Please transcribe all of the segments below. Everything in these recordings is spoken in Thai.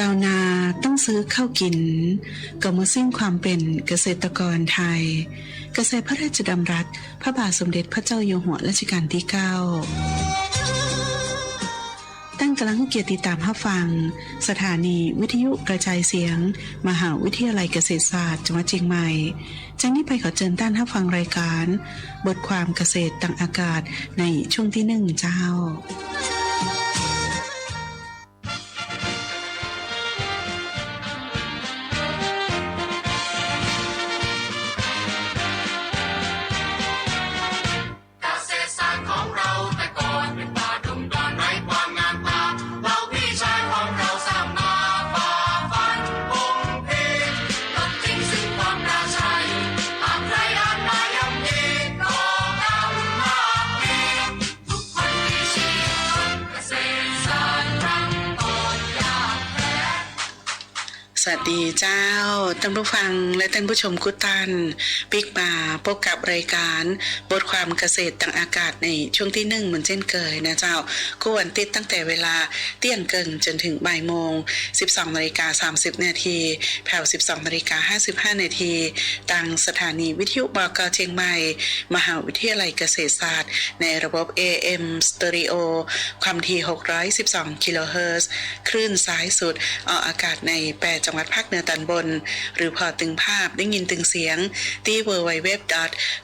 เจ้านาต้องซื้อข้าวกิน ก็มาสิ้นความเป็นเกษตรกรไทย เกษตรพระราชดำรัส พระบาทสมเด็จพระเจ้าอยู่หัวรัชกาลที่9ตั้งกำลังเกียรติตามรับฟัง สถานีวิทยุกระจายเสียง มหาวิทยาลัยเกษตรศาสตร์จังหวัดเชียงใหม่จากนี้ไปขอเชิญต้านรับฟังรายการ บทความเกษตรต่างอากาศในช่วงที่หนึ่งเจ้า เจ้าท่านผู้ฟังและท่านผู้ชมกุตันปิกมาพบกับรายการบทความเกษตรต่างอากาศในช่วงที่หนึ่งเหมือนเช่นเคยนะเจ้าคู่วันติดตั้งแต่เวลาเตี้ยนเกิงจนถึงบ่ายโมง 12นาฬิกา30นาทีแผ่ว12นาฬิกา55นาทีตังสถานีวิทยุบกเชียงใหม่ มหาวิทยาลัยเกษตรศาสตร์ ในระบบ AM Stereo ความถี่612กิโลเฮิรตซ์คลื่นซ้ายสุดออกอากาศใน 8 จังหวัดภาคเหนือตอนบน หรือพอตึงภาพได้ยินตึงเสียงที่ www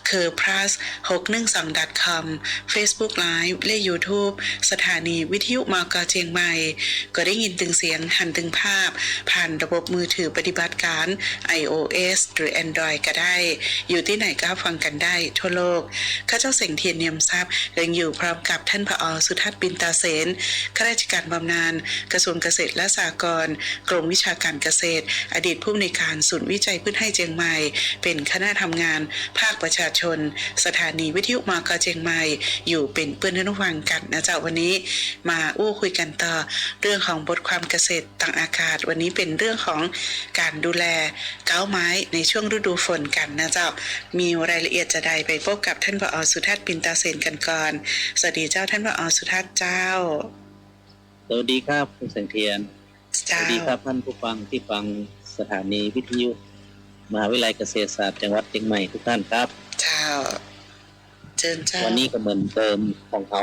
c u r p l u s 6 1 2 com Facebook Live และ YouTube สถานีวิทยุมอกเชียงใหม่ ก็ได้ยินตึงเสียงหันตึงภาพ ผ่านระบบมือถือปฏิบัติการ iOS หรือ Android ก็ได้ อยู่ที่ไหนก็ฟังกันได้ทั่วโลกข้าเจ้าเสงเทียนเนียมทรัพย์ยังอยู่พร้อมกับท่านผอสุทัศน์ปินตาเสนข้าราชการบำนาญกระทรวงเกษตรและสหกรณ์กรมวิชาการเกษตรอดีตผู้อำนวยการศูนย์วิจัยพืชให้เจียงใหม่ เป็นคณะทำงาน ภาคประชาชน สถานีวิทยุมากเจียงใหม่ อยู่เป็นเพื่อนท่านผู้ฟังกันนะเจ้าวันนี้ มาอู้คุยกันต่อ เรื่องของบทความเกษตรต่างอากาศ วันนี้เป็นเรื่องของการดูแลเก้าไม้ในช่วงฤดูฝนกันนะเจ้ามีรายละเอียดจะใดไปพบกับท่านผอสุทัศน์ปินตาเซนกันก่อนสวัสดีเจ้าท่านผอสุทัศน์เจ้าสวัสดีครับคุณแสงเทียนสเจ้าวัสดีครับท่านผู้ฟังที่ฟัง สถานีวิทยุมหาวิทยาลัยเกษตรศาสตร์จังหวัดเชียงใหม่ทุกท่านครับเจ้าเจิญเจ้าวันนี้ก็เหมือนเดิมของเรา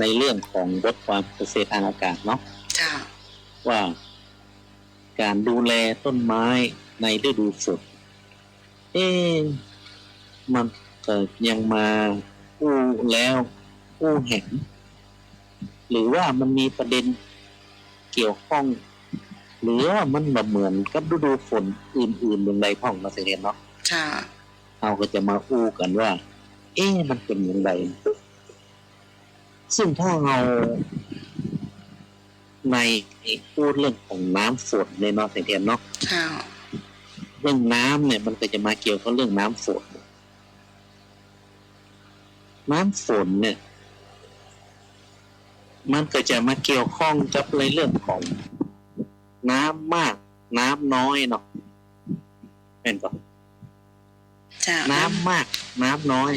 ในเรื่องของบทความเกษตรทางอากาศเนาะเจ้าว่า การดูแลต้นไม้ในฤดูฝนเอ๊ะมันเกิดยังมาอู้แล้วอู้แหงหรือว่ามันมีประเด็นเกี่ยวข้อง หรือว่ามันแบบเหมือนกับฤดูฝนอื่นๆอย่างไรพ่องมาเสียเนาะเจ้าเราก็จะมาอู้กันว่า เอ๊ะมันเป็นอย่างไรซึ่งถ้าเราในพูดเรื่องของน้ำฝนในเนอเสียเนาะเจ้าเรื่องน้ำเนี่ยมันก็จะมาเกี่ยวกับเรื่องน้ำฝน น้ำฝนเนี่ย มันก็จะมาเกี่ยวข้องกับในเรื่องของ น้ำมาก น้ำน้อยเนาะเป็นก่อนเจ้าน้ำมาก น้ำน้อย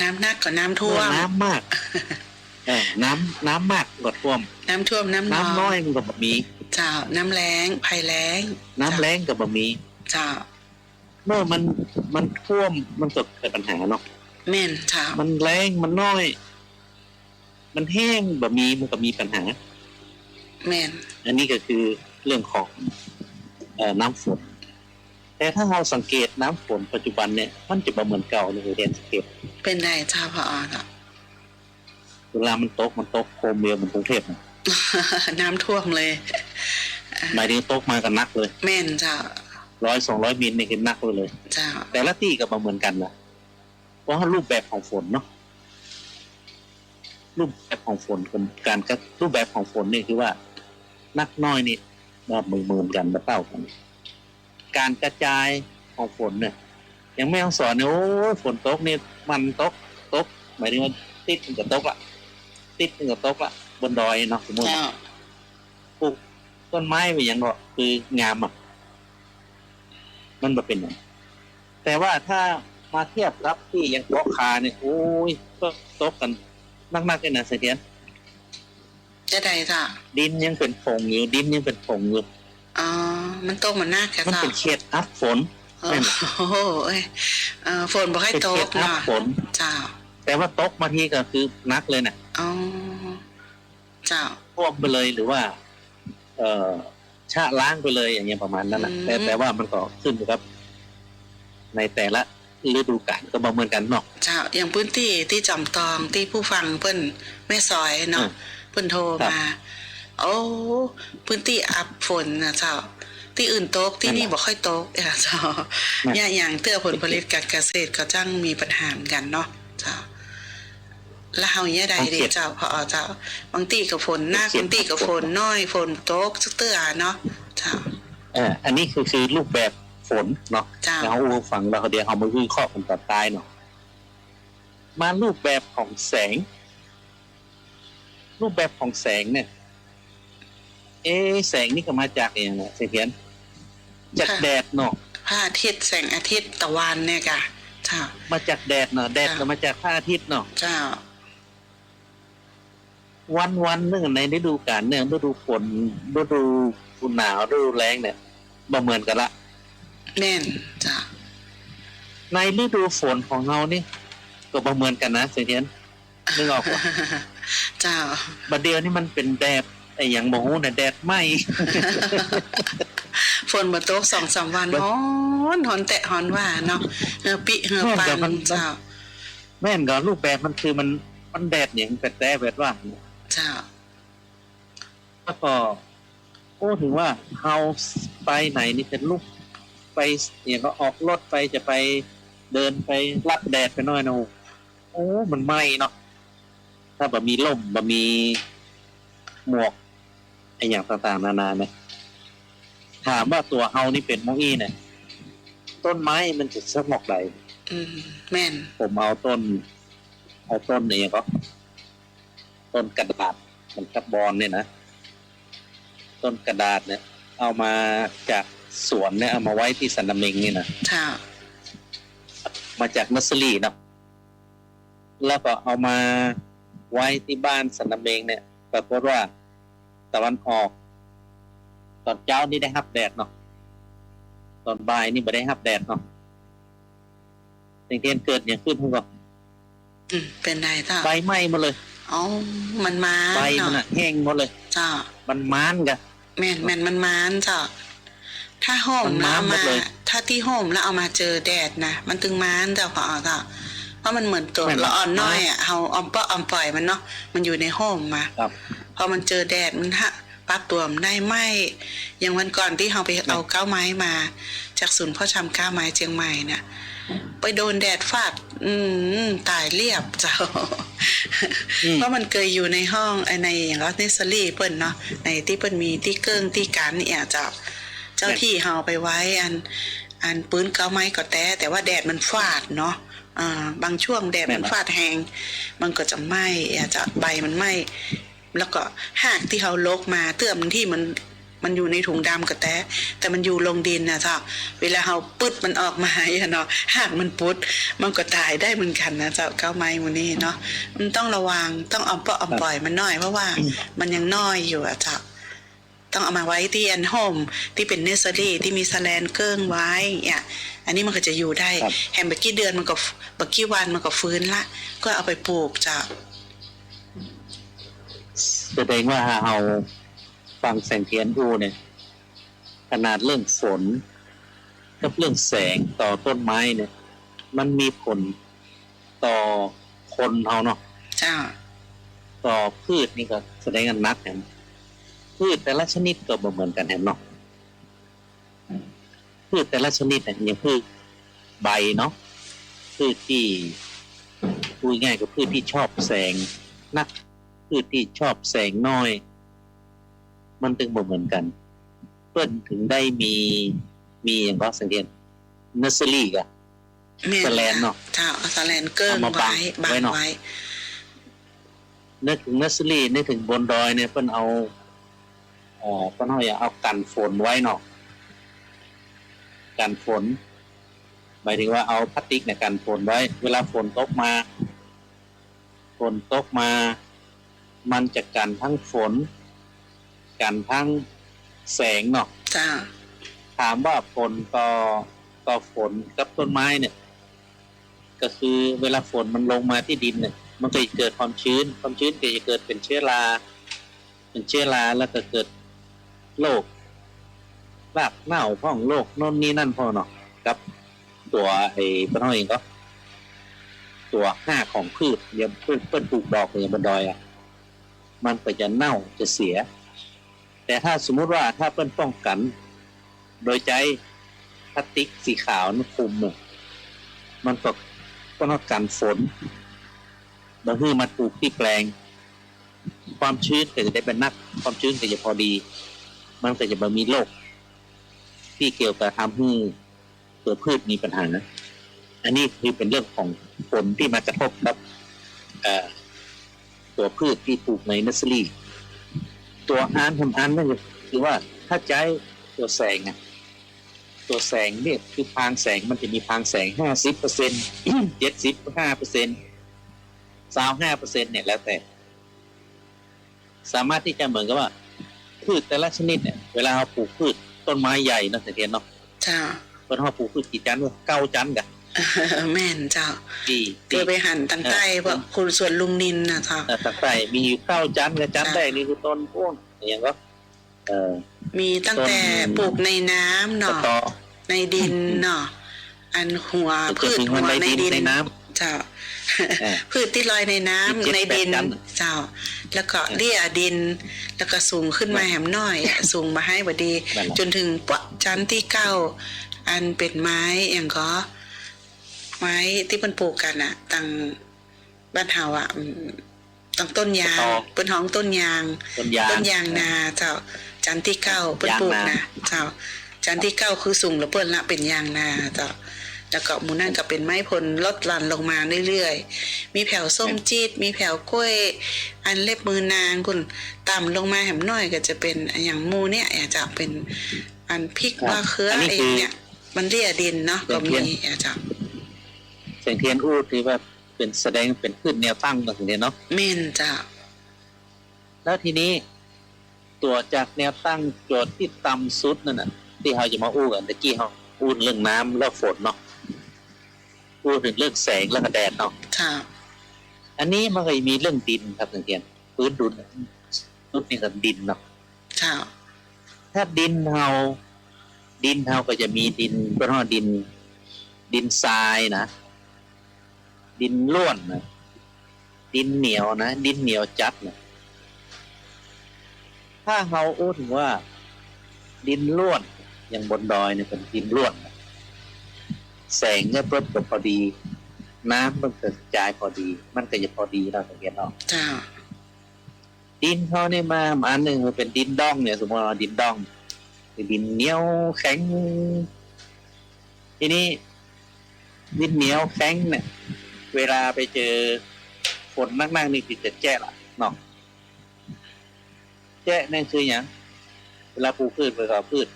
น้ำหนักกับน้ำท่วม น้ำมากเออน้ำน้ำมากก็ท่วม น้ำท่วมน้ำน้ำน้อยมันก็บะมีเจ้าน้ำแรงภัยแรงน้ำแรงก็บะมีเจ้าเมื่อมันมันท่วมมันก็เกิดปัญหาเนาะแม่นเจ้ามันแรงมันน้อย มันแห้งบะมีมันก็มีปัญหา แม่นอันนี้ก็คือเรื่องของเอ่อน้ำฝน แต่ถ้าเราสังเกตน้ำฝนปัจจุบันเนี่ยมันจะบ่เหมือนเก่าเลยเรียนสังเกต เป็นไรเจ้าพอเนาะเวลามันตกมันตกโคมเดียวเหมือนกรุงเทพนะน้ำท่วมเลยหมายถึงตกมากันนักเลย แม่นเจ้าร้อยสองร้อยมิลนี่คือนักเลยเลยเจ้าแต่ละที่ก็บ่เหมือนกันนะเพราะว่ารูปแบบของฝนเนาะรูปแบบของฝนกับการกระรูปแบบของฝนนี่คือว่า นักน้อยนี่แบบมือมืนกันมาเต้ากัน การกระจายของฝนเนี่ยยังไม่ต้องสอนเนี่ยโอ้ยฝนตกนี่มันตกตกหมายถึงว่าติดมันก็ตกละติดมันก็ตกละบนดอยเนาะสมมติเจ้าปลูกต้นไม้ไปอย่างก็คืองามอะมันมาเป็นอย่างแต่ว่าถ้ามาเทียบรับที่ยังเกาะคาเนี่ยโอ้ยก็ตกกันนักๆเลยนะเสถียร จะได้เจ้าดินยังเป็นผงอยู่ ดินยังเป็นผงอยู่อ๋อ มันตกมันหนักแกมันเจ้าเป็นเขตอัพฝนโอ้แม่นโหเอ้ยเอ่อฝนบ่ค่อยเป็นตเขกตอัพเนาะฝน เจ้าแต่ว่าตกมาทีก็คือนักเลยน่ะอ๋อเจ้า ท่วมไปเลยหรือว่า เอ่อชะล้างไปเลยอย่างเงี้ยประมาณนั้นนะอืม แต่แต่ว่ามันก็ขึ้นอยู่กับ ในแต่ละฤดูกาลก็บ่เหมือนกันเนาะ เจ้าอย่างพื้นที่ที่จอมตองที่ผู้ฟังเพิ่นแม่ซอยเนาะอืม เพิ่นโทรครับมา โอ้พื้นที่อับฝนนะเจ้า ที่อื่นตกที่นี่นั่นแหละบ่ค่อยตกอะเจ้านั่นเนี่ยอย่างเตื้อผลผลิตการเกษตรก็จังมีปัญหาเหมือนกันเนาะเจ้าแล้วเฮาเนี่ยใดเด้เจ้าพอเจ้าบางทีก็ฝนหนักบางทีก็ฝนน้อยฝนตกสักเตื้อเนาะเจ้าเอออันนี้คือคือรูปแบบฝนเนาะเจ้าแล้วอูฟังเราเดียวเอามาวิเคราะห์กันต่อตายเนาะมารูปแบบของแสง รูปแบบของแสงเนี่ย เอะแสงนี่ก็มาจากเองนะเสถียรจากแดดเนาะพระอาทิตย์แสงอาทิตย์ตะวันเนี่ยค่ะเจ้ามาจากแดดเนาะแดดค่ะก็มาจากพระอาทิตย์เนาะเจ้า วันวันๆหนึ่งในฤดูกาลเนี่ยฤดูฝนฤดูหนาวฤดูแล้งเนี่ยบ่เหมือนกันละแม่นเจ้าในฤดูฝนของเรานี่ก็บ่เหมือนกันนะเสถียรนึกออกปะ เจ้าบัดเดียวนี่มันเป็นแดดไอ้อย่างโมโหเนี่ยแดดไหมฝนมาตกสองสามวันฮ้อนหอนแตะหอนว่าเนาะเฮือปิเฮือปัแม่นแต่มันนเจ้า แม่นก็รูปแบบมันคือมันมันแดดอย่างเป็ดแต่แบบว่าเจ้าแล้วก็โอ้ถึงว่าเฮาไปไหนนี่เป็นลูกไปเนี่ยก็ออกรถไปจะไปเดินไปรับแดดไปหน่อยนะโอ้มันไหมเนาะ ถ้าแบบมีล่มแบบมีหมวกไออย่างต่างๆนานาเนี่ยถามว่าตัวเฮานี่เป็นมองอี้เนี่ยต้นไม้มันจะสักหมอกใดอืมแม่น ผมเอาต้น เอาต้นนี่ก็ต้นกระดาษมันกับบอลเนี่ยนะต้นกระดาษเนี่ย เอามาจากสวนเนี่ยเอามาไว้ที่สันนเมงนี่นะเจ้ามาจากนัสซีเนาะแล้วก็เอามา ไว้ที่บ้านสันนเมงเนี่ยปรากฏว่าตะวันออก ตอนเช้านี่ได้รับแดดเนาะตอนบ่ายนี่ไม่ได้รับแดดเนาะสิ่งที่เกิดอย่างขึ้นคุณก็อืมเป็นไรเจ้าใบไหม้หมดเลยอ๋อมันมาใบมันเนาะอะแห้งหมดเลยเจ้ามันม้านกันแม่นแม่นมันมานเจ้าถ้าห่มมันแล้วม้าเอานหมมาดเลยถ้าที่ห่มแล้วเอามาเจอแดดนะมันถึงมานเจ้าพอเจ้าเพ ราะมันเหมือนตัวแม่นละอ่อนน้อยอะเฮาออมเปาะออมปล่อยมันเนาะมันอยู่ในห่มมาครับพอมันเจอแดดมันฮะปรับตัวมันได้ไหมอย่างวันก่อนที่เราไปเอาก้าวไม้มา จากศูนย์พ่อชำก้าวไม้เชียงใหม่น่ะไปโดนแดดฟาด อืมตายเรียบเจ้าอืมเพราะมันเคยอยู่ในห้องไอ้ในอย่างก็เนสซอรี่เปิ้นเนาะในที่เปิ้นมีที่เกิ้งที่การเนี่ยเจ้าเจ้าที่เฮาไปไว้อัน อันปืนเก้าไม้ก็แต่แต่ว่าแดดมันฟาดเนาะอ่า บางช่วงแดดมันฟาดแหงมันก็จะไหม้อาจจะใบมันไหม้แล้วก็หากที่เขาลกมาเตื้อมที่มันมันอยู่ในถุงดำก็แต่แต่มันอยู่ลงดินนะเจ้าเวลาเขาปึ๊ดมันออกมาอะเนาะหากมันปุดมันก็ตายได้เหมือนกันนะเจ้าเก้าไม้หมูนี่เนาะมันต้องระวังต้องเอาเปาะเอาปล่อยมันน้อยเพราะว่ามันยังน้อยอยู่อะเจ้า ต้องเอามาไว้ที่อันโฮมที่เป็นเนสเซอรี่ที่มีแสแลนเกิ้งไว้เนี่ยอันนี้มันก็จะอยู่ได้ครับแฮมเบอร์กี้เดือนมันก็เบอร์กี้วันมันก็ฟื้นละ ก็เอาไปปลูกจ้ะแสดงว่าเอาฟังแสงเทียนอูเนี่ย ขนาดเรื่องฝนกับเรื่องแสงต่อต้นไม้เนี่ย มันมีผลต่อคนเราเนาะจ้าต่อพืชนี่ก็แสดงกันนักเห็น พืชแต่ละชนิดก็บ่เหมือนกันเห็นเนาะพืชแต่ละชนิดเนี่ยอย่างพืชใบเนาะพืชที่พูดง่ายๆก็พืชที่ชอบแสงนักพืชที่ชอบแสงน้อย มันถึงบ่เหมือนกัน เพื่อนถึงได้มีมีอย่างก็สังเกตเนสเซอรี่กะแม่แสแลนเนาะจ้าเอาแสแลนเกิ้งเอามาบังไว้บังไว้เนาะไว้นึกถึงเนสเซอรี่นึกถึงบนดอยเนี่ยเพิ่นเอาเอ่อเพิ่นเอาอย่าเอากันฝนไว้เนาะกันฝนหมายถึงว่าเอาพลาสติกเนี่ยกันฝนไว้ เวลาฝนตกมาฝนตกมา มันจะกันทั้งฝน กันทั้งแสงเนาะจ้าถามว่าฝนต่อต่อฝนกับต้นไม้เนี่ย ก็คือเวลาฝนมันลงมาที่ดินเนี่ย มันก็จะเกิดความชื้น ความชื้นก็จะเกิดเป็นเชื้อรา เป็นเชื้อราแล้วก็เกิด โรครากเน่าพ่องโรคโน่นนี่นั่นพ่อเนาะกับ ตัวไอ้ปะน้อเองก็ ตัวห้าของพืชอย่างพืชเปิ้นปลูกดอกอย่างบนดอยอะมันก็จะเน่าจะเสีย แต่ถ้าสมมุติว่าถ้าเปิ้นป้องกัน โดยใจพลาสติกสีขาวนั่นคลุมเนี่ยมันก็ก็ต้องกันฝนบางทีมาปลูกที่แปลง ความชื้นก็จะได้เป็นนัก ความชื้นก็จะพอดี มันก็จะม่มีโรคที่เกี่ยวกับทำให้ตัวพืชมีปัญหา อันนี้คือเป็นเรื่องของฝนที่มากระทบกับตัวพืชที่ปลูกในเนสซอรี่ตัวอานทำอานนั่นคือว่าถ้าใช้ตัวแสงอะตัวแสงเนี่ยคือพางแสงมันจะมีพางแสงห้าสิบเปอร์เซ็นต์เจ็ดสิบห้าเปอร์เซ็นต์สาวห้าเปอร์เซ็นต์เนี่ยแล้วแต่ สามารถที่จะเหมือนกับว่า พืชแต่ละชนิดเนี่ยเวลาเราปลูกพืชต้นไม้ใหญ่เนาะสังเกตเนาะเจ้าเพิ่นเราปลูกพืชกี่จันทร์วะเก้าจันทร์กะแม่นเจ้าปีเพื่อไปหันตั้งใต้พวกคุณส่วนลุงนินนะเจ้าเอ่อตั้งแต่มีอยู่เก้าจันทร์กับจันทร์แรกนี่คือต้นพวกอย่างก็เอ่อมีตั้งแต่ต้นปลูกในน้ำสเนาะตอในดินเนาะอันหัวจะพืชถึงหัมันวในในดินดินในน้เจ้าเออ พืชที่ลอยในน้ำมีเจ็ดในดินแปดจันเจ้า แล้วก็เลี่ยดิน แล้วก็สูงขึ้นมาแหมน้อย สูงมาให้บดีนั่นแหละจนถึงปะชั้นที่เก้าอันเป็นไม้อย่างก็ ไม้ที่มันปลูกกันอะตังบ้านเฮาอะอืมตังต้นยางเป็นห้องต้นยางต้นยางต้นยางนาเจ้าจันที่เก้าเปิ้นยางปลูกนานะเจ้าจันที่เก้าคือสูงแล้วเปิ้นละเป็นยางนาเจ้า แล้วก็หมูนั่นก็เป็นไม้ผลลดหลั่นลงมาเรื่อยๆ มีแผ่วส้มจีดมีแผ่วกล้วย อันเล็บมือนางคุณต่ำลงมาแหมน้อยก็จะเป็นอย่างหมูเนี่ยอาจจะเป็นอันพริกมะเขือเองเนี่ย มันเรียดินเนาะก็มีอาจจะเสียงเทียนอูดที่ว่าเป็นแสดงเป็นพืชแนวตั้งต่างๆเนาะเม่นเจ้าแล้วทีนี้ตัวจากแนวตั้งโจทย์ที่ต่ำสุดนั่นน่ะที่เราจะมาอู้กันตะกี้เราอู้เรื่องน้ำแล้วฝนเนาะ อู้ถึงเรื่องแสงแล้วก็แดดเนาะเจ้าอันนี้มันก็มีเรื่องดินครับสังเกตพื้นดุนพื้นนี่ก็ดินเนาะเจ้าถ้าดินเฮาดินเฮาก็จะมีดินก็เรียกว่าดิน ดินทรายนะ ดินล้วนนะดินเหนียวนะ ดินเหนียวจัดนะถ้าเฮาอู้ถึงว่า ดินล้วนอย่างบนดอยเนี่ยเป็นดินล้วนนะ แสงเนี่ยเพิ่มก็พอดี น้ำมันก็กระจายพอดี มันก็จะพอดีเราสังเกตเนาะเจ้า ดินเขาเนี่ยมาอันหนึ่งมันเป็นดินดองเนี่ย สมมติว่าดินดองเป็นดินเหนียวแข็ง ทีนี้ดินเหนียวแข็งเนี่ย เวลาไปเจอฝนนักๆนี่คือจะแจ้ละเนาะแจ้นั่นคืออย่างเวลาปลูกพืชเวลาพืช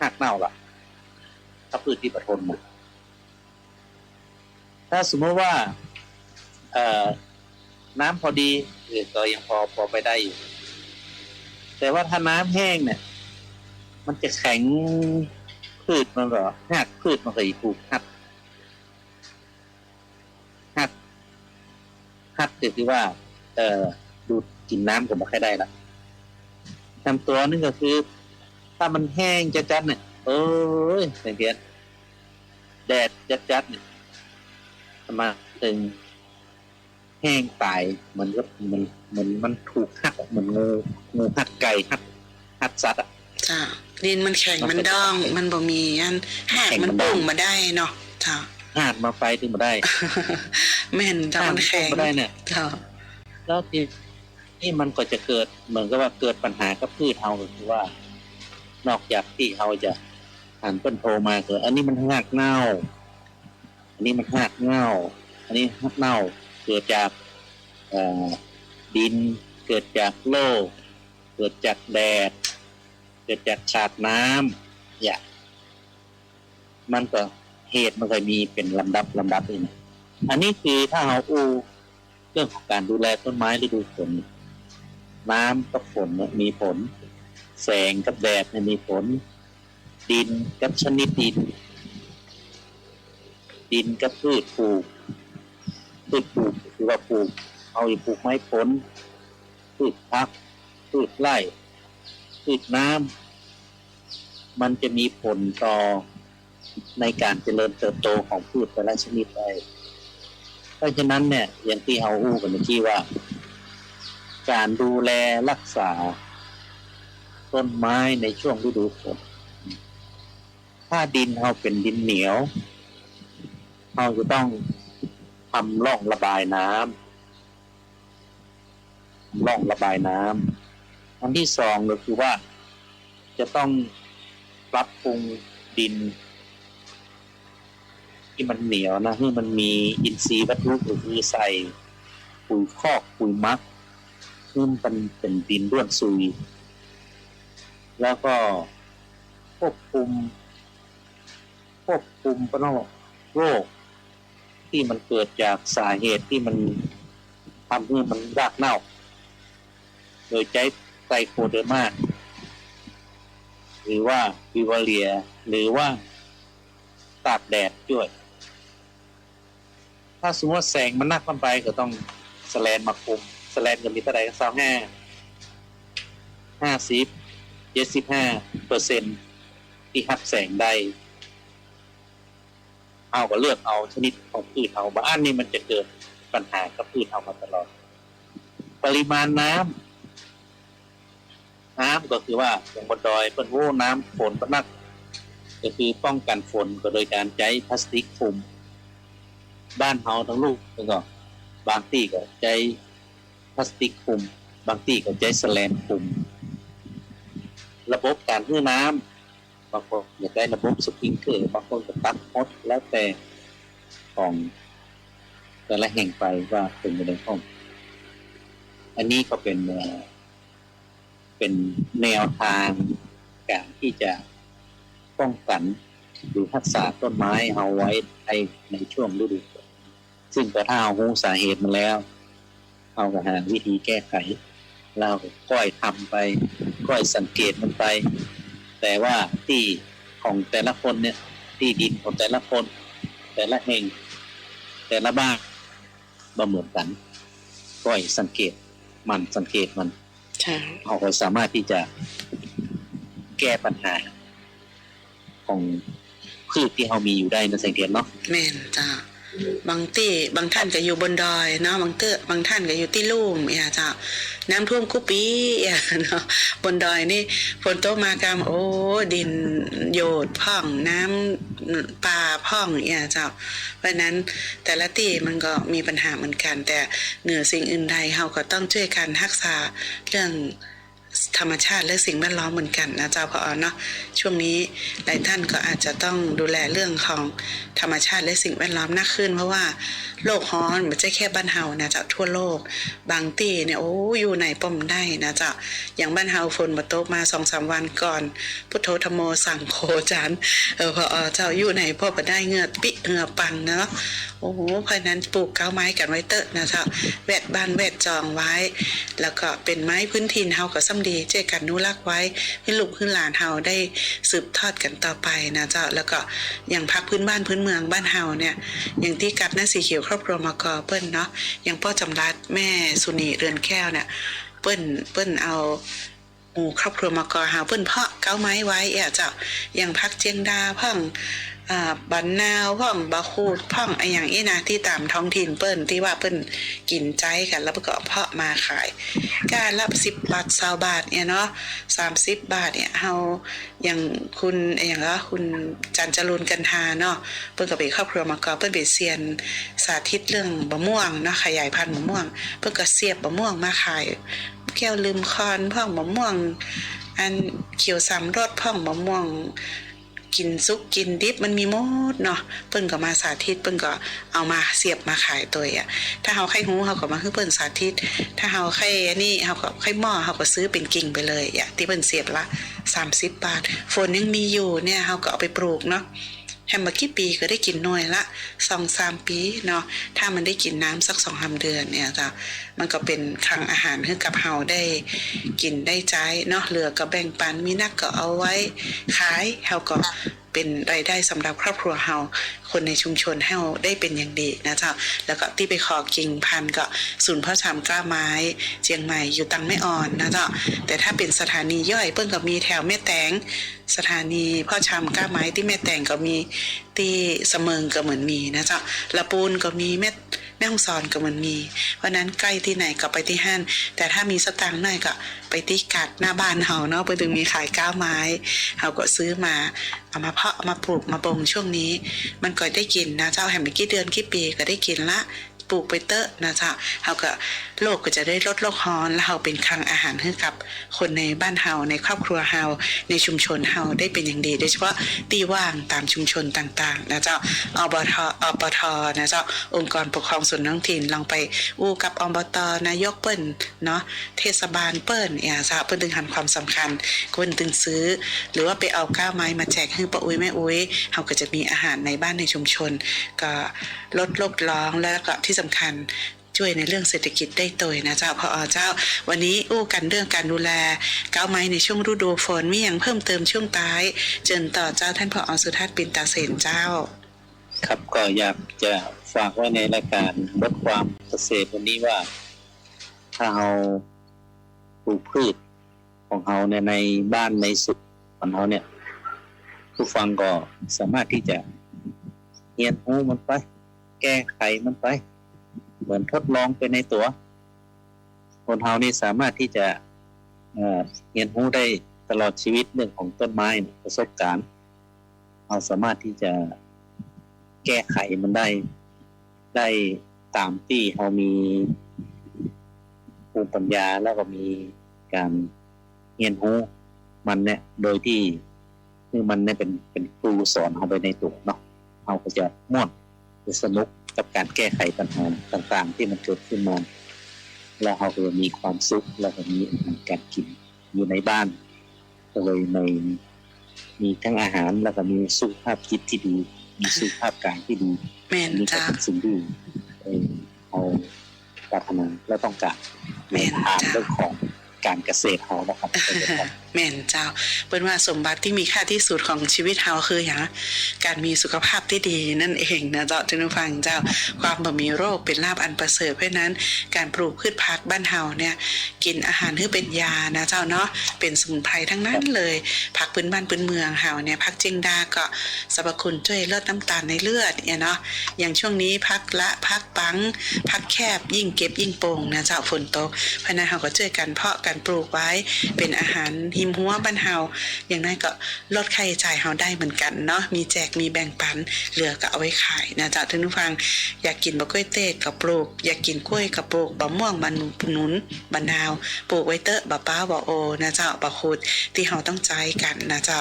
หักเน่าล่ะถ้าพืชที่ประทนหมด ถ้าสมมติว่าเอ่อน้ำพอดีเออก็ยังพอพอไปได้อยู่ แต่ว่าถ้าน้ำแห้งเนี่ย มันจะแข็งพืชมันเหรอหักพืชมันก็จะถูกหักหักหักคือว่า เอ่อดูดกินน้ำก็ไม่ค่อยได้ละทำตัวนึงก็คือ ถ้ามันแห้งจัดๆเนี่ยเอ้ยสังเกตแดดจัดๆเนี่ย มาถึงแห้งตายเหมือนกับเหมันเหมือนมันถูกหักอะเหมือนงูงูหักไก่หักหักสัตว์อะเจ้าดินมันแข็งมันมันเป็นดองแข็งมันบ่มีอันหากแข็งมันมันดองปุ่งมาได้เนาะเจ้าหักมาไฟถึงมาได้แม่นเจ้าหักมันแข็งมาได้เนี่ยเจ้าแล้วที่นี่มันก็จะเกิดเหมือนกับว่าเกิดปัญหากับพืชเฮาก็คือว่า นอกจากที่เฮาจะหันต้นโทมาเกิดอันนี้มันหักเน่า อันนี้มันหักเน่า อันนี้หักเน่าเกิดจากดิน เกิดจากโลก เกิดจากแดด เกิดจากขาดน้ำอย่ามันก็เหตุมันก็มีเป็นลำดับลำดับเองนะอันนี้คือถ้าเราอูเรื่องของการดูแลต้นไม้ฤดูฝน น้ำกับฝนมีผล แสงกับแดดมีผล ดินกับชนิดดิน ดินกับพืชปลูกพืชปลูกคือว่าปลูก เอาอีกปลูกไม้ผลพืชพักพืชไร่พืชน้ำมันจะมีผลต่อในการเจริญเติบโตของพืชแต่ละชนิดได้เพราะฉะนั้นเนี่ยอย่างที่เราอู้กันเมื่อกี้ว่า การดูแลรักษา ต้นไม้ในช่วงฤดูฝนถ้าดินเราเป็นดินเหนียว เราจะต้องทำร่องระบายน้ำร่องระบายน้ำอันที่สองก็คือว่าจะต้องปรับปรุงดิน ที่มันเหนียวนะให้มันมีอินทรีย์วัตถุก็คือใส่ปุ๋ยคอกปุ๋ยมักซึ่งมันเป็นดินร่วนซุย แล้วก็ควบคุมควบคุมปนโรค ที่มันเกิดจากสาเหตุที่มันทำให้มันรากเน่า โดยใช้ไตรโคเดอร์มาหรือว่าวิวาเลีย หรือว่าตากแดดด้วย ถ้าสมมติว่าแสงมันนักมันไปก็ต้องสแลนมาคุมสแลนก็มีเท่าไหร่ก็สามห้าห้าสิบเจ็ดสิบห้าเปอร์เซ็นที่รับแสงได้ เอาก็เลือกเอาชนิดของพืชเอาบาอันนี่มันจะเกิดปัญหากับพืชเอามาตลอด ปริมาณน้ำน้ำก็คือว่าอย่างบนดอยเป็นโว้น้ำฝนก็นัก ก็คือป้องกันฝนก็โดยการใช้พลาสติกคลุม บ้านเฮาทั้งลูกแล้วก็บางที่ก็ใช้พลาสติกคลุม บางที่ก็ใช้แสแลนคลุม ระบบการให้น้ำ บางคนอยากได้ระบบสปริงเกอร์บางคนก็ตัดฮดแล้วแต่ของแต่ละแห่งไปว่าเป็นในห้องอันนี้ก็เป็นเป็นแนวทางการที่จะป้องกันหรือรักษาต้นไม้เอาไว้ในในช่วงฤดูซึ่งก็ถ้าเอาหูสาเหตุมันแล้ว เอาก็หาวิธีแก้ไขเราค่อยทำไป ค่อยสังเกตมันไป แต่ว่าที่ของแต่ละคนเนี่ย ที่ดินของแต่ละคน แต่ละแห่ง แต่ละบ้านบ่เหมือนกันค่อยสังเกตมันสังเกตมันใช่เราก็สามารถที่จะแก้ปัญหา ของพืชที่เรามีอยู่ได้นะสังเกตเนาะแม่นจ้า บางที่บางท่านก็อยู่บนดอยเนาะบางเตอบางท่านก็อยู่ที่ลุ่มอย่าเจ้าน้ำท่วมกุปีอย่าเนาะบนดอยนี่ฝนตกมากามโอ้ดินโยดพ่องน้ำป่าพ่องอย่าเจ้าเพราะนั้นแต่ละที่มันก็มีปัญหาเหมือนกัน แต่เหนือสิ่งอื่นใดเราก็ต้องช่วยกันรักษาเรื่อง ธรรมชาติและสิ่งแวดล้อมเหมือนกันนะเจ้าพอเนาะช่วงนี้หลายท่านก็อาจจะต้องดูแลเรื่องของธรรมชาติและสิ่งแวดล้อมมากขึ้น เพราะว่า โลกร้อนไม่ใช่แค่บ้านเฮานะเจ้าทั่วโลก บางที่เนี่ยโอ้อยู่ไหนป้อมได้นะเจ้าอย่างบ้านเฮาฝนมาตกมาสองสามวันก่อน พุทโธธโมสั่งโคจานเออพอเจ้าอยู่ไหนพ่อก็ได้เงือปิเงือปังเนาะโอ้โหเพราะนั้นปลูกเก้าไม้กันไว้เตอะนะเจ้าแวดบ้านแวดจองไว้ แล้วก็เป็นไม้พื้นถิ่นเฮาก็ซ้ำดีเจกันนุรักไว้ให้ลูกให้หลานเฮาได้สืบทอดกันต่อไปนะเจ้าแล้วก็อย่างพักพื้นบ้านพื้นเมืองบ้านเฮาเนี่ยอย่างที่กับหน้าสีเขียวรอบครัวมากอเปิ้ลเนาะอย่างพ่อจำรัดแม่สุนีเรือนแก้วเนี่ยเปิ้ลเปิ้ลเอาหมู่ครอบครัวมากอหาเปิ้ลเพาะเก้าไม้ไว้อะเจ้าอย่างพักเจียงดาพัง อ่าบันนาวพ่องบาคูดพ่องไออย่างนี้นะที่ตามท้องถิ่นเปิ้นที่ว่าเปิ้นกินใจกันแล้วก็เพาะมาขายการรับสิบบาทสาบาทเนี่ยเนาะสามสิบบาทเนี่ยเฮาอย่างคุณอย่างละคุณจันจรูนกันทาเนาะเปิ้นก็เป็นครอบครัวมาก่อเปิ้นเป็นเซียนสาธิตเรื่องมะม่วงเนาะขยายพันธุ์มะม่วง เปิ้นก็เสียบมะม่วงมาขายแก้วลืมคอนพ่องมะม่วง อันเขียวสามรสพ่องมะม่วง กินซุกกินดิบมันมีหมดเนาะเปิ้นก็มาสาธิตเปิ้นก็เอามาเสียบมาขายตัวอะถ้าเฮาไข่หูเฮาก็มาคือเปิ้นสาธิต ถ้าเฮาไข่อันนี้เฮาก็ไข่หม้อเฮาก็ซื้อเป็นกิ่งไปเลยอะที่เปิ้นเสียบละ30 บาท ฝนยังมีอยู่เนี่ยเฮาก็เอาไปปลูกเนาะ แฮมเบอร์กี้ปีก็ได้กินน้อยละสองสามปีเนาะถ้ามันได้กินน้ำสักสองสามเดือนเนี่ยจ้ะมันก็เป็นคลังอาหารให้กับเฮาได้กินได้ใจเนาะเหลือก็แบ่งปันมีนักก็เอาไว้ขายเฮาก็ เป็นรายได้สำหรับครอบครัวเฮาคนในชุมชนเฮาได้เป็นอย่างดีนะเจ้าแล้วก็ที่ไปขอกิ่งพันก็ศูนย์พ่อชามกล้าไม้เจียงใหม่อยู่ตังไม่อ่อนนะเจ้าแต่ถ้าเป็นสถานีย่อยเพิ่งก็มีแถวแม่แตงสถานีพ่อชามก้าไม้ที่แม่แตงก็มีที่เสมิงก็เหมือนมีนะเจ้าละปูนก็มีแม่ แม่ฮ่องสอนก็เหมือนมีเพราะนั้นใกล้ที่ไหนก็ไปที่ห้านแต่ถ้ามีสตางค์หน่อยก็ไปที่กัดหน้าบ้านเฮาเนาะไปถึงมีขายก้าวไม้เฮาก็ซื้อมาเอามาเพาะมาปลูกมาบ่งช่วงนี้ มันก็ได้กินนะเจ้าแห่งเมกี่เดือนกี่ปีก็ได้กินละปลูกไปเตอะนะเจ้าเฮาก็ โลกก็จะได้ลดโลกร้อนแล้วเฮาเป็นคลังอาหารให้กับ คนในบ้านเฮาในครอบครัวเฮาในชุมชนเฮาได้เป็นอย่างดี โดยเฉพาะที่ว่างตามชุมชนต่างๆนะเจ้าอบทอปทนะเจ้าองค์กรปกครองส่วนท้องถิ่นลองไปอู้กับอบตนายกเปิ้นเนาะเทศบาลเปิ้นเนี่ยจ้าเปิ้นถึงหันความสำคัญเปิ้นถึงซื้อ หรือว่าไปเอาก้าวไม้มาแจกให้ป้าอุ้ยแม่อุ้ยเฮาก็จะมีอาหารในบ้านในชุมชน ก็ลดโลกร้องแล้วก็ที่สำคัญ ช่วยในเรื่องเศรษฐกิจได้ตัวยนะเจ้าพออเจ้า วันนี้อู้กันเรื่องการดูแลก้าวไม้ในช่วงฤดูฝนมีอย่างเพิ่มเติมช่วงท้าย เจิญต่อเจ้าท่านพออสุทัศน์ปินตาเสนเจ้า ครับก็อยากจะฝากไว้ในรายการลดความเกษตรวันนี้ว่า ถ้าเราปลูกพืชของเราเนี่ยในบ้านในสุดของเราเนี่ย ผู้ฟังก็สามารถที่จะเรียนรู้มันไป แก้ไขมันไป เหมือนทดลองไปในตัว คนเรานี่สามารถที่จะเรียนรู้ได้ตลอดชีวิตเรื่องของต้นไม้ประสบการณ์เราสามารถที่จะแก้ไขมันได้ ได้ตามที่เรามีภูมิปัญญาแล้วก็มีการเรียนรู้มันเนี่ยโดยที่คือมันเนี่ยเป็นเป็นครูสอนเราไปในตัวเนาะเราก็จะม่วนจะสนุก กับการแก้ไขปัญหาต่างๆ ที่มันเกิดขึ้นมา แล้วเราก็จะมีความสุขแล้วก็มีอาหารการกินอยู่ในบ้านก็เลยในมีทั้งอาหารแล้วก็มีสุขภาพจิตที่ดีมีสุขภาพกายที่ดีแม่นนี่ก็เจ้าเป็นสิ่งที่เอ่อเราปรารถนาและต้องการแม่ในนทางจ้ะเรื่องของการเกษตรเรานะครับ แม่นเจ้าเปิ้นว่าสมบัติที่มีค่าที่สุดของชีวิตเฮาคืออย่างการมีสุขภาพที่ดีนั่นเองนะเจ้าท่านผู้ฟังเจ้าความบ่มีโรคเป็นลาบอันประเสริฐเพราะนั้น การปลูกพืชพักบ้านเฮาเนี่ยกินอาหารที่เป็นยานะเจ้าเนาะเป็นสมุนไพรทั้งนั้นเลยผักพื้นบ้านพื้นเมืองเฮาเนี่ยผักเจิงดาก็สรรพคุณช่วยลดน้ำตาลในเลือดเนี่ยเนาะอย่างช่วงนี้พักละพักปังพักแคบยิ่งเก็บยิ่งโป่งนะเจ้าฝนตกเพราะฉะนั้นเฮาก็ช่วยกันเพาะกันปลูกไว้เป็นอาหารหิมหัวบ้านเฮาอย่างนั้นก็ลดค่าใช้จ่ายเฮาได้เหมือนกันเนาะมีแจกมีแบ่งปันเหลือก็เอาไว้ขายนะจ้าท่านผู้ฟังอยากกินบะกล้วยเตดกับปลูก อยากกินกล้วยกับปลูกบะม่วงบะหนุนบะนาว ปลูกไว้เตอะบะป้าบะโอนะจ้าบะขุดที่เฮาต้องใจกันนะจ้า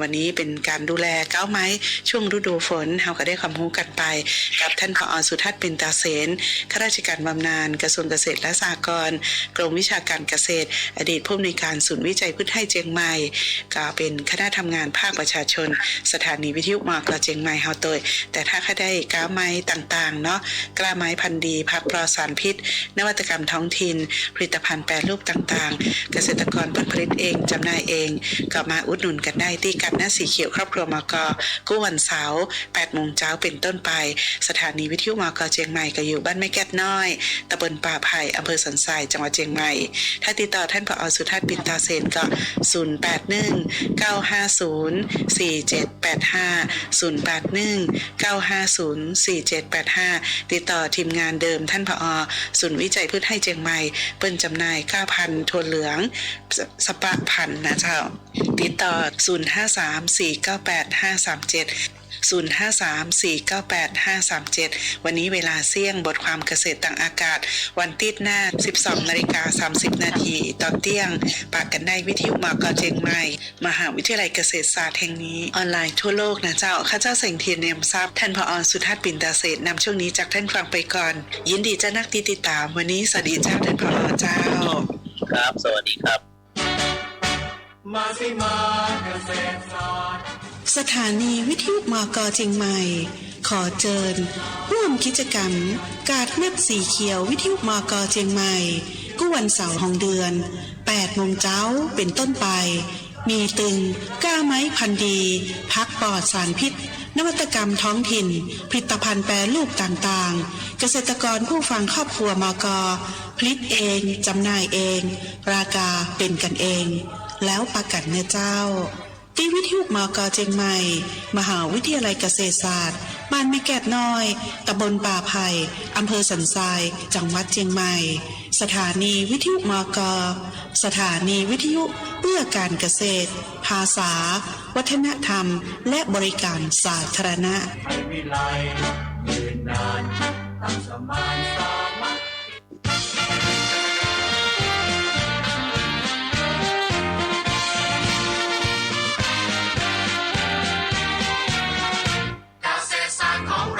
วันนี้เป็นการดูแลเก้าไม้ช่วงฤดูฝนเฮาก็ได้ความรู้กันไป กับท่านผอสุทัศน์เป็นตาเสนข้าราชการบำนาญกระทรวงเกษตรและสหกรณ์กรมวิชาการเกษตร อดีตผู้อำนวยการศูนย์วิจัยพืชไร่เจียงใหม่ก็เป็นคณะทำงานภาคประชาชน สถานีวิทยุมากระเจียงใหม่เฮาโดยแต่ถ้าข้าได้ก้าไม้ต่างๆเนาะกล้าไม้พันธุ์ดีผักปลอดสารพิษ นวัตกรรมท้องถิ่นผลิตภัณฑ์แปรรูปต่างๆ เกษตรกรผลิตเองจำหน่ายเองก็มาอุดหนุนกันได้ที่กันหน้าสีเขียวครอบครัวมกกู้วันเสาร์8โมงเช้าเป็นต้นไป สถานีวิทยุมกเชียงใหม่ก็อยู่บ้านแม่แก้วน้อยตำบลป่าไผ่อำเภอสันทรายจังหวัดเชียงใหม่ ถ้าติดต่อท่านผอสุทัศน์ปินตาเซนก็081 950 4785 081 950 4785 ติดต่อทีมงานเดิมท่านผอศูนย์วิจัยพืชให้เจียงใหม่ เปิ้นจำหน่ายก้าพันธุ์ถั่วเหลืองสสปะพันนะเจ้า ติดต่อ 053 498 537 053-498-537 วันนี้เวลาเสี่ยงบทความเกษตรต่างอากาศ วันติดหน้า 12นาฬิกา30 นาทีตอนเที่ยง ปากกันได้วิทยุมอกเจียงใหม่ มหาวิทยาลัยเกษตรศาสตร์แห่งนี้ ออนไลน์ทั่วโลกนะเจ้า ข้าเจ้าเสงเทียนเนียมทรัพย์ท่านผอสุทัศน์ปินตาเศษนำช่วงนี้จากท่านฟังไปก่อน ยินดีจะนักติดตาม วันนี้สวัสดีเจ้าท่านผอเจ้า ครับ สวัสดีครับ มาสิมาเกษตรศาสตร์ สถานีวิทยุมกเชียงใหม่ ขอเจิญร่วมกิจกรรม กาดเม็ดสีเขียววิทยุมกเชียงใหม่กู้วันเสาร์ของเดือน8โมงเจ้าเป็นต้นไป มีตึงก้าไม้พันดี พักปลอดสารพิษ นวัตกรรมท้องถิ่น ผลิตภัณฑ์แปรรูปต่างๆ เกษตรกรผู้ฟังครอบครัวมกผลิตเองจำหน่ายเอง ราคาเป็นกันเอง แล้วประกันเนื้อเจ้า ที่วิทยุมอกเจียงใหม่ มหาวิทยาลัยเกษตรศาสตร์ บ้านแม่แกดน้อย ตำบลป่าไผ่อำเภอสันทราย จังหวัดเจียงใหม่ สถานีวิทยุมอกสถานีวิทยุเพื่อการเกษตร ภาษา วัฒนธรรม และบริการสาธารณะยืนนานตั้งสมานสามั